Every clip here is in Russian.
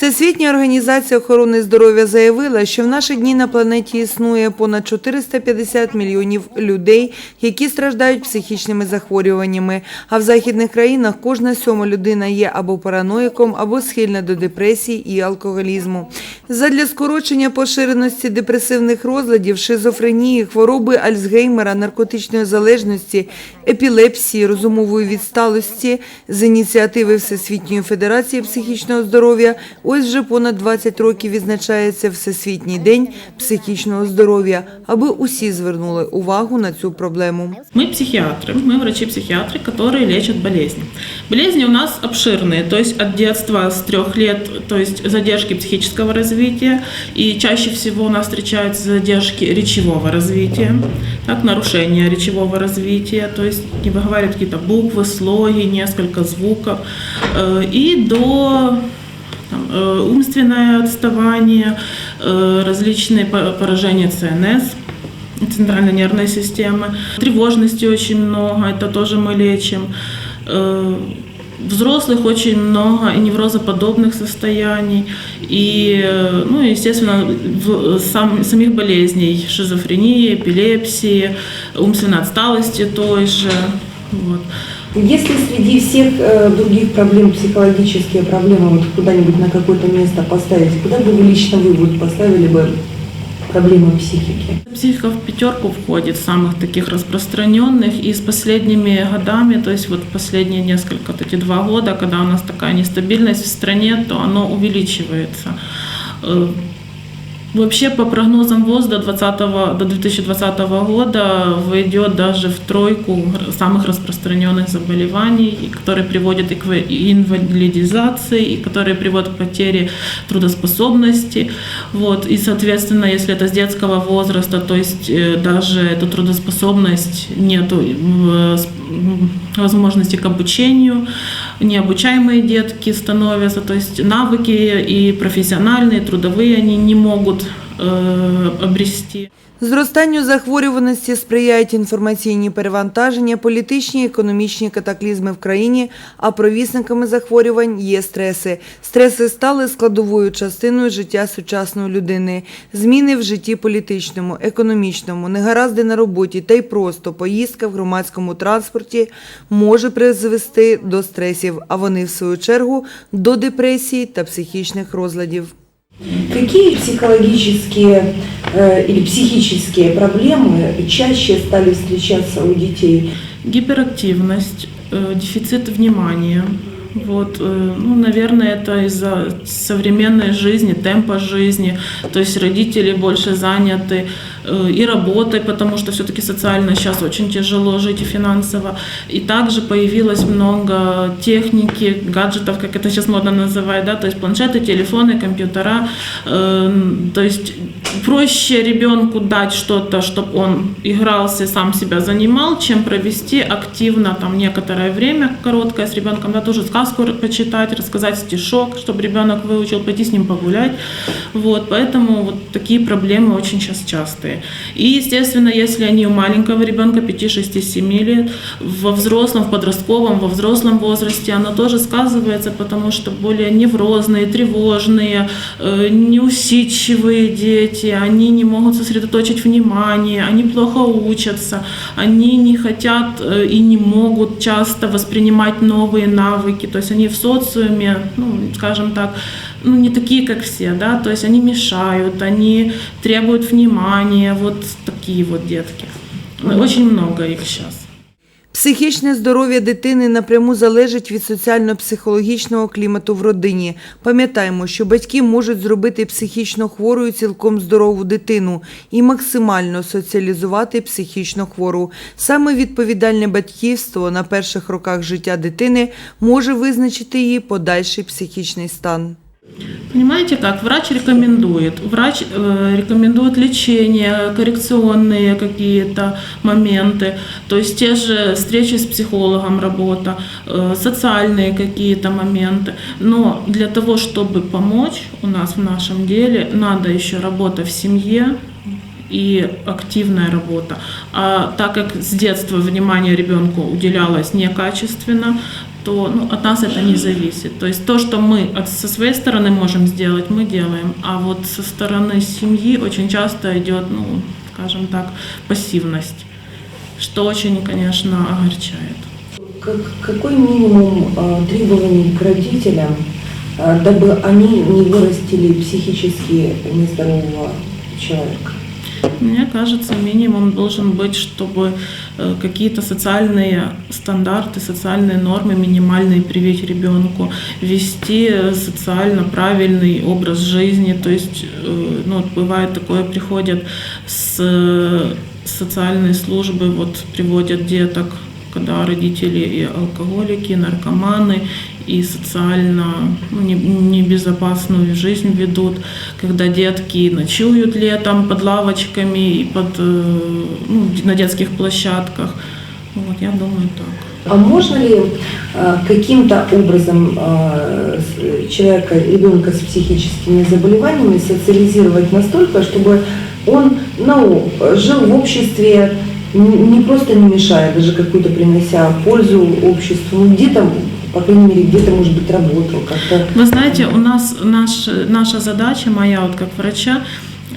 Всесвітня організація охорони здоров'я заявила, що в наші дні на планеті існує понад 450 мільйонів людей, які страждають психічними захворюваннями. А в західних країнах кожна сьома людина є або параноїком, або схильна до депресії і алкоголізму. Задля скорочення поширеності депресивних розладів, шизофренії, хвороби Альцгеймера, наркотичної залежності, епілепсії, розумової відсталості з ініціативи Всесвітньої федерації психічного здоров'я ось вже понад 20 років відзначається Всесвітній день психічного здоров'я, аби усі звернули увагу на цю проблему. Мы психиатры, мы врачи-психиатры, которые лечат болезни. Болезни у нас обширные, то есть от детства с трех лет, то есть задержки психического развития, и чаще всего у нас встречаются задержки речевого развития, так, нарушения речевого развития, то есть не выговаривают какие-то буквы, слоги, несколько звуков, э, и до там, э, умственное отставание, э, различные по- поражения ЦНС, центральной нервной системы. Тревожности очень много, это тоже мы лечим. Взрослых очень много неврозоподобных состояний, и, ну, естественно, в- сам, самих болезней, шизофрении, эпилепсии, умственной отсталости той же. Вот. Если среди всех э, других проблем, психологические проблемы, вот куда-нибудь на какое-то место поставить, куда бы вы лично вы вот поставили бы проблемы психики? Психика в пятерку входит самых таких распространенных. И с последними годами, то есть вот последние несколько, вот эти два года, когда у нас такая нестабильность в стране, то оно увеличивается. Вообще, по прогнозам ВОЗ до, 20, до 2020 года войдет даже в тройку самых распространенных заболеваний, которые приводят и к инвалидизации, и которые приводят к потере трудоспособности. Вот. И, соответственно, если это с детского возраста, то есть э, даже эту трудоспособность нету э, возможности к обучению, необучаемые детки становятся, то есть навыки и профессиональные, и трудовые они не могут обрести. Зростанню захворюваності сприяють інформаційні перевантаження, політичні економічні катаклізми в країні, а провісниками захворювань є стреси. Стреси стали складовою частиною життя сучасної людини. Зміни в житті політичному, економічному, негаразди на роботі та й просто поїздка в громадському транспорті може призвести до стресів, а вони, в свою чергу, до депресії та психічних розладів. Какие психологические э, или психические проблемы чаще стали встречаться у детей? Гиперактивность, э, дефицит внимания. Вот, э, ну, наверное, это из-за современной жизни, темпа жизни. То есть родители больше заняты э, и работой, потому что все-таки социально сейчас очень тяжело жить и финансово. И также появилось много техники, гаджетов, как это сейчас модно называть, да, то есть планшеты, телефоны, компьютера. Э, То есть проще ребенку дать что-то, чтобы он игрался, сам себя занимал, чем провести активно там некоторое время короткое с ребенком, да, тоже сказку почитать, рассказать стишок, чтобы ребенок выучил, пойти с ним погулять. Вот, поэтому вот такие проблемы очень сейчас частые. И, естественно, если они у маленького ребенка 5, 6, 7 лет, во взрослом, в подростковом, во взрослом возрасте, оно тоже сказывается, потому что более неврозные, тревожные, э, неусидчивые дети, они не могут сосредоточить внимание, они плохо учатся, они не хотят э, и не могут часто воспринимать новые навыки, то есть они в социуме, ну, скажем так, ну, не такие, как все, да, то есть они мешают, они требуют внимания, вот такие вот детки. Очень много их сейчас. Психічне здоров'я дитини напряму залежить від соціально-психологічного клімату в родині. Пам'ятаємо, що батьки можуть зробити психічно хворою цілком здорову дитину і максимально соціалізувати психічно хвору. Саме відповідальне батьківство на перших роках життя дитини може визначити її подальший психічний стан. Понимаете как? Врач рекомендует. Врач э, рекомендует лечение, коррекционные какие-то моменты, то есть те же встречи с психологом работа, э, социальные какие-то моменты. Но для того, чтобы помочь у нас в нашем деле, надо еще работа в семье, и активная работа. А так как с детства внимание ребенку уделялось некачественно, то ну, от нас это не зависит. То есть то, что мы от- со своей стороны можем сделать, мы делаем. А вот со стороны семьи очень часто идет, ну, скажем так, пассивность, что очень, конечно, огорчает. Как- какой минимум э, требований к родителям, э, дабы они не вырастили психически нездорового человека? Мне кажется, минимум должен быть, чтобы э, какие-то социальные стандарты, социальные нормы минимальные привить ребенку, вести э, социально правильный образ жизни. То есть, э, ну, вот бывает такое, приходят с социальной службы, вот приводят деток, когда родители и алкоголики, и наркоманы, и социально ну, не- небезопасную жизнь ведут, когда детки ночуют летом под лавочками и под, э, ну, на детских площадках. Вот, я думаю, так. А можно ли э, каким-то образом э, человека, ребенка с психическими заболеваниями социализировать настолько, чтобы он ну, жил в обществе, не просто не мешая, даже какую-то принося пользу обществу, ну где-то, по крайней мере, где-то, может быть, работал как-то. Вы знаете, у нас наш, наша задача, моя вот как врача,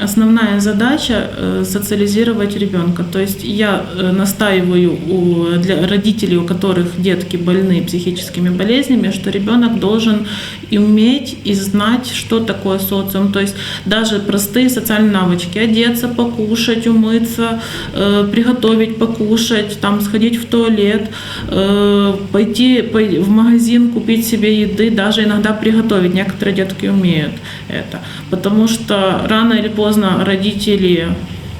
основная задача э, социализировать ребенка. То есть я э, настаиваю у, для родителей, у которых детки больны психическими болезнями, что ребенок должен уметь и знать, что такое социум. То есть даже простые социальные навычки, одеться, покушать, умыться, э, приготовить, покушать, там сходить в туалет, пойти пой- в магазин, купить себе еды, даже иногда приготовить. Некоторые детки умеют это. Потому что рано или поздно родители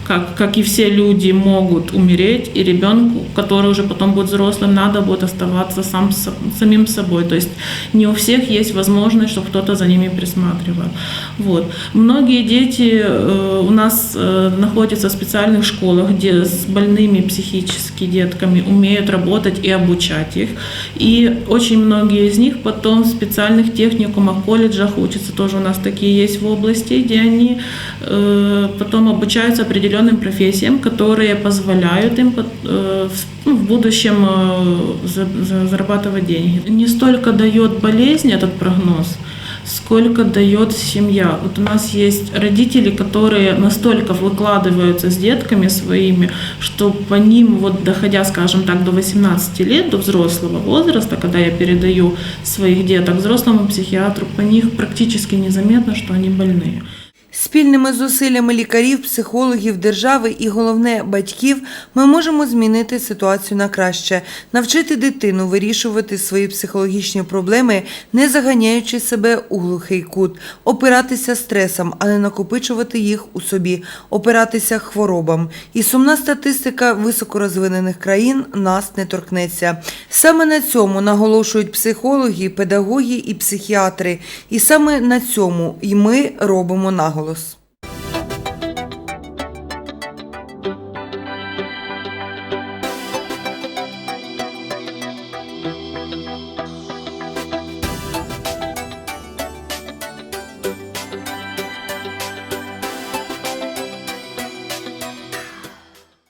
как, как и все люди, могут умереть, и ребенку, который уже потом будет взрослым, надо будет оставаться сам, самим собой. То есть не у всех есть возможность, чтобы кто-то за ними присматривал. Вот. Многие дети э, у нас э, находятся в специальных школах, где с больными психически детками умеют работать и обучать их. И очень многие из них потом в специальных техникумах, колледжах учатся, тоже у нас такие есть в области, где они э, потом обучаются определенным профессиям, которые позволяют им э, в ну, в будущем э, за- за- зарабатывать деньги. Не столько дает болезнь этот прогноз, сколько дает семья. Вот у нас есть родители, которые настолько выкладываются с детками своими, что по ним, вот доходя, скажем так, до 18 лет, до взрослого возраста, когда я передаю своих деток взрослому психиатру, по них практически незаметно, что они больные. Спільними зусиллями лікарів, психологів, держави і головне батьків ми можемо змінити ситуацію на краще, навчити дитину вирішувати свої психологічні проблеми, не заганяючи себе у глухий кут, опиратися стресам, а не накопичувати їх у собі, опиратися хворобам. І сумна статистика високорозвинених країн нас не торкнеться. Саме на цьому наголошують психологи, педагоги і психіатри. І саме на цьому і ми робимо наголос. голос.